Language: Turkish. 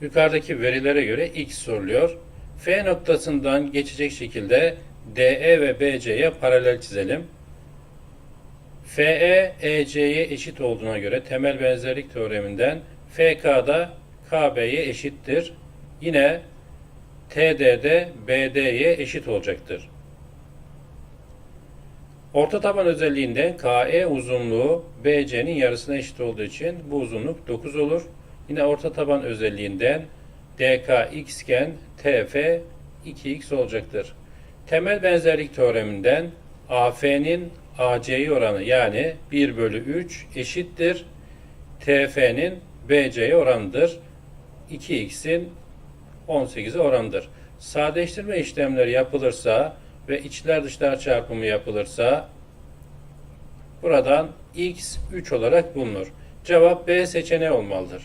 yukarıdaki verilere göre x soruluyor. F noktasından geçecek şekilde DE ve BC'ye paralel çizelim. FE EC'ye eşit olduğuna göre temel benzerlik teoreminden FK'da KB'ye eşittir. Yine TD'de BD'ye eşit olacaktır. Orta taban özelliğinden KE uzunluğu BC'nin yarısına eşit olduğu için bu uzunluk 9 olur. Yine orta taban özelliğinden DK x iken TF 2x olacaktır. Temel benzerlik teoreminden AF'nin AC'ye oranı yani 1 bölü 3 eşittir. TF'nin BC'ye oranıdır. 2x'in 18'e oranıdır. Sadeleştirme işlemleri yapılırsa ve içler dışlar çarpımı yapılırsa buradan x 3 olarak bulunur. Cevap B seçeneği olmalıdır.